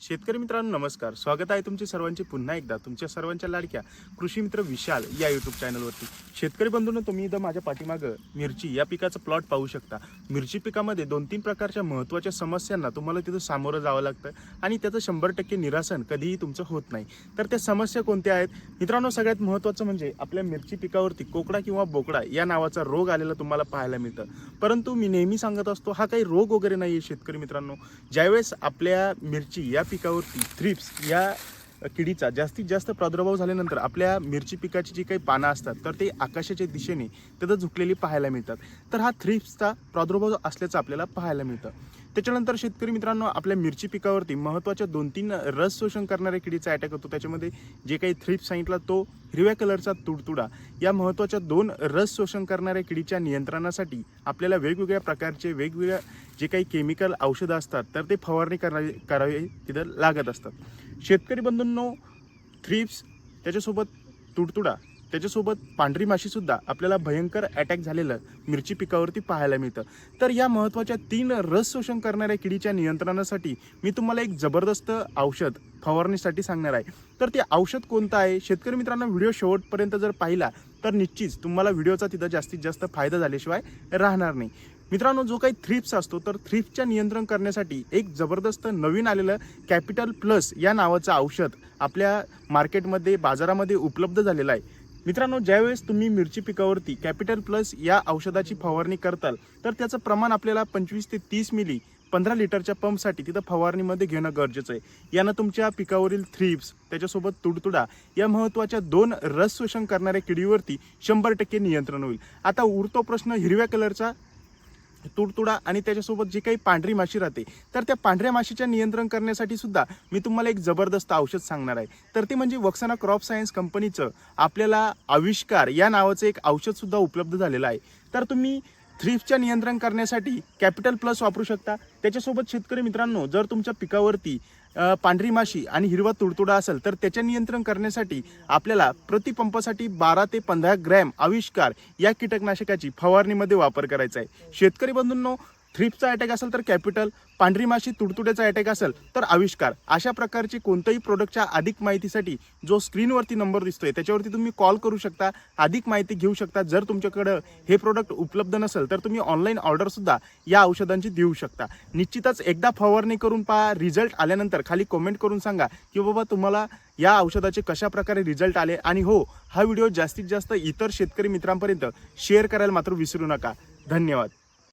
शेतकरी मित्रांनो नमस्कार. स्वागत आहे तुमचे सर्वांचे पुन्हा एकदा. तुमच्या सर्वांच्या लाडक्या कृषी मित्र विशाल या युट्यूब चॅनलवरती शेतकरी बंधूंनो तुम्ही इथं माझ्या पाठीमागं मिरची या पिकाचं प्लॉट पाहू शकता. मिरची पिकामध्ये दोन तीन प्रकारच्या महत्त्वाच्या समस्यांना तुम्हाला तिथं सामोरं जावं लागतं आणि त्याचं शंभर टक्के निरासन कधीही तुमचं होत नाही. तर त्या समस्या कोणत्या आहेत? मित्रांनो सगळ्यात महत्त्वाचं म्हणजे आपल्या मिरची पिकावरती कोकडा किंवा बोकडा या नावाचा रोग आलेला तुम्हाला पाहायला मिळतं. परंतु मी नेहमी सांगत असतो हा काही रोग वगैरे नाही आहे शेतकरी मित्रांनो. ज्यावेळेस आपल्या मिरची या पिकावरती थ्रिप्स या किडीचा जास्तीत जास्त प्रादुर्भाव झाल्यानंतर आपल्या मिरची पिकाची जी काही पानं असतात तर ते आकाशाच्या दिशेने तिथं झुकलेली पाहायला मिळतात. तर हा थ्रिप्सचा प्रादुर्भाव असल्याचं आपल्याला पाहायला मिळतं. त्याच्यानंतर शेतकरी मित्रांनो आपल्या मिरची पिकावरती महत्त्वाच्या दोन तीन रस शोषण करणाऱ्या किडीचा अटॅक होतो. त्याच्यामध्ये जे काही थ्रिप्स सांगितला तो हिरव्या कलरचा तुडतुडा. या महत्त्वाच्या दोन रस शोषण करणाऱ्या किडीच्या नियंत्रणासाठी आपल्याला वेगवेगळ्या प्रकारचे वेगवेगळ्या जे काही केमिकल औषधं असतात तर ते फवारणी करावी तिथं लागत असतात. शेतकरी बंधूंनो थ्रिप्स त्याच्यासोबत तुडतुडा त्याच्यासोबत पांढरी माशीसुद्धा आपल्याला भयंकर अटॅक झालेलं मिरची पिकावरती पाहायला मिळतं. तर या महत्त्वाच्या तीन रस शोषण करणाऱ्या किडीच्या नियंत्रणासाठी मी तुम्हाला एक जबरदस्त औषध फवारणीसाठी सांगणार आहे. तर ते औषध कोणतं आहे? शेतकरी मित्रांनो व्हिडिओ शेवटपर्यंत जर पाहिला तर निश्चित तुम्हाला व्हिडिओचा तिथं जास्तीत जास्त फायदा झाल्याशिवाय राहणार नाही. मित्रांनो जो काही थ्रिप्स असतो तर थ्रिप्सच्या नियंत्रण करण्यासाठी एक जबरदस्त नवीन आलेलं कॅपिटल प्लस या नावाचं औषध आपल्या मार्केटमध्ये बाजारामध्ये उपलब्ध झालेलं आहे. मित्रांनो ज्यावेळेस तुम्ही मिरची पिकावरती कॅपिटल प्लस या औषधाची फवारणी करताल तर त्याचं प्रमाण आपल्याला पंचवीस ते तीस मिली पंधरा लिटरच्या पंपसाठी तिथं फवारणीमध्ये घेणं गरजेचं आहे. यानं तुमच्या पिकावरील थ्रिप्स त्याच्यासोबत तुडतुडा या महत्त्वाच्या दोन रस शोषण करणाऱ्या किडीवरती शंभर टक्के नियंत्रण होईल. आता उरतो प्रश्न हिरव्या कलरचा तुडतुडा आणि त्याच्यासोबत जी काही पांढरी माशी राहते तर त्या पांढऱ्या माशीच्या नियंत्रण करण्यासाठी सुद्धा मी तुम्हाला एक जबरदस्त औषध सांगणार आहे. तर ते म्हणजे वक्साना क्रॉप सायन्स कंपनीचं आपल्याला आविष्कार या नावाचं एक औषधसुद्धा उपलब्ध झालेलं आहे. तर तुम्ही थ्रीफच्या नियंत्रण करण्यासाठी कॅपिटल प्लस वापरू शकता. त्याच्यासोबत शेतकरी मित्रांनो जर तुमच्या पिकावरती पांढरी माशी आणि हिरवा तुडतुडा असेल तर त्याचे नियंत्रण करण्यासाठी आपल्याला प्रतिपंपासाठी बारा ते पंधरा ग्रॅम आविष्कार या कीटकनाशकाची फवारणीमध्ये वापर करायचा आहे. शेतकरी बंधूंनो थ्रिप्सचा अटॅक असेल तर कॅपिटल पांढरी माशी तुडतुड्याचा अटॅक असेल तर आविष्कार. अशा प्रकारची कोणत्याही प्रोडक्टच्या अधिक माहितीसाठी जो स्क्रीनवरती नंबर दिसतोय त्याच्यावरती तुम्ही कॉल करू शकता अधिक माहिती घेऊ शकता. जर तुमच्याकडं हे प्रोडक्ट उपलब्ध नसेल तर तुम्ही ऑनलाईन ऑर्डरसुद्धा या औषधांची देऊ शकता. निश्चितच एकदा फवारणी करून पहा रिझल्ट आल्यानंतर खाली कमेंट करून सांगा की बाबा तुम्हाला या औषधाचे कशा प्रकारे रिझल्ट आले? आणि हो हा व्हिडिओ जास्तीत जास्त इतर शेतकरी मित्रांपर्यंत शेअर करायला मात्र विसरू नका. धन्यवाद.